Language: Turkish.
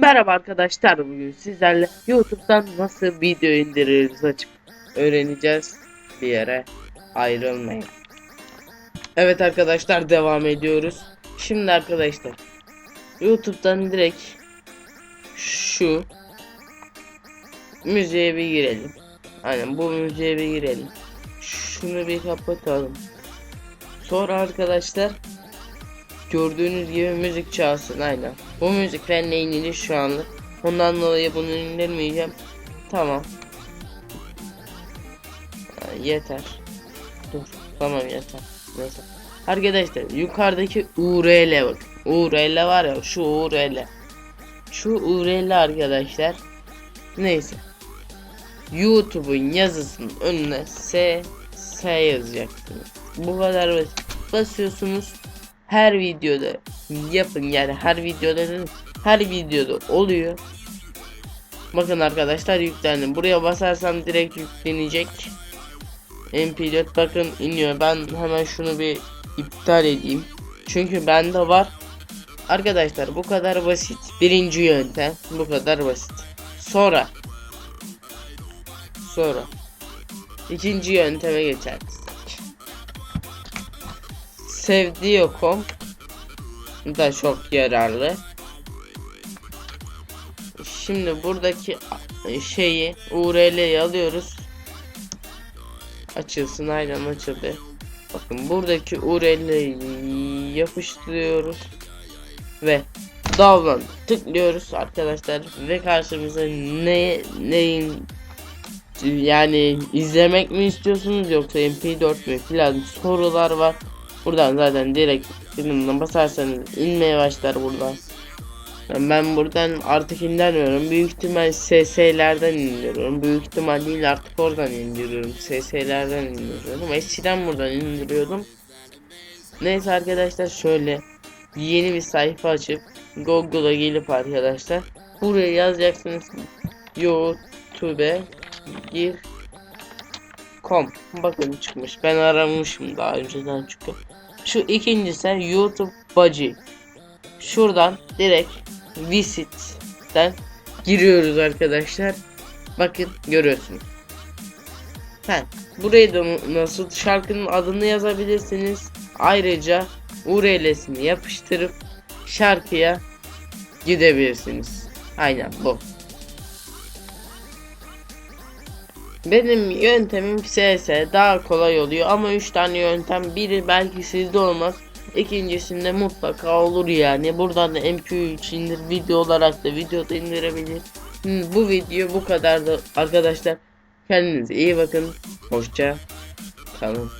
Merhaba arkadaşlar bugün sizlerle YouTube'dan nasıl video indiririz açıp öğreneceğiz bir yere ayrılmayın. Evet arkadaşlar devam ediyoruz. Şimdi arkadaşlar YouTube'dan direkt şu müziğe bir girelim. Aynen bu müziğe bir girelim. Şunu bir kapatalım. Sonra arkadaşlar Gördüğünüz gibi müzik çalsın aynen. Bu müzik benimle ilgili şu anlık. Ondan dolayı bunu indirmeyeceğim. Tamam. Ha, yeter. Dur. Tamam yeter. Neyse. Arkadaşlar yukarıdaki URL bak. URL var ya şu URL. Şu URL arkadaşlar. Neyse. YouTube'un yazısının önüne S S yazacaksınız. Bu kadar basit. Basıyorsunuz her videoda yapın yani her videoda her videoda oluyor. Bakın arkadaşlar yüklendi. Buraya basarsam direkt yüklenecek. MP4 bakın iniyor. Ben hemen şunu bir iptal edeyim. Çünkü bende var. Arkadaşlar bu kadar basit. Birinci yöntem bu kadar basit. Sonra sonra ikinci yönteme geçeriz. Sevdiyo.com da çok yararlı. Şimdi buradaki şeyi URL'yi alıyoruz. Açılsın aynen açıldı. Bakın buradaki URL'yi yapıştırıyoruz ve download tıklıyoruz arkadaşlar ve karşımıza ne neyin yani izlemek mi istiyorsunuz yoksa MP4 mi filan sorular var. Buradan zaten direkt filmden basarsanız inmeye başlar buradan. Yani ben buradan artık indirmiyorum. Büyük ihtimal SS'lerden indiriyorum. Büyük ihtimal değil artık oradan indiriyorum. SS'lerden indiriyorum. Eskiden buradan indiriyordum. Neyse arkadaşlar şöyle yeni bir sayfa açıp Google'a gelip arkadaşlar buraya yazacaksınız YouTube gir com bakın çıkmış ben aramışım daha önceden çünkü şu ikincisi YouTube Budgie şuradan direkt visit'ten giriyoruz arkadaşlar. Bakın görüyorsunuz. Ben buraya da nasıl şarkının adını yazabilirsiniz. Ayrıca URL'sini yapıştırıp şarkıya gidebilirsiniz. Aynen bu Benim yöntemim SS daha kolay oluyor ama 3 tane yöntem. Biri belki sizde olmaz. İkincisinde mutlaka olur yani. Buradan da MP3 indir video olarak da videoda indirebilir. Bu video bu kadar da arkadaşlar. Kendinize iyi bakın. Hoşça kalın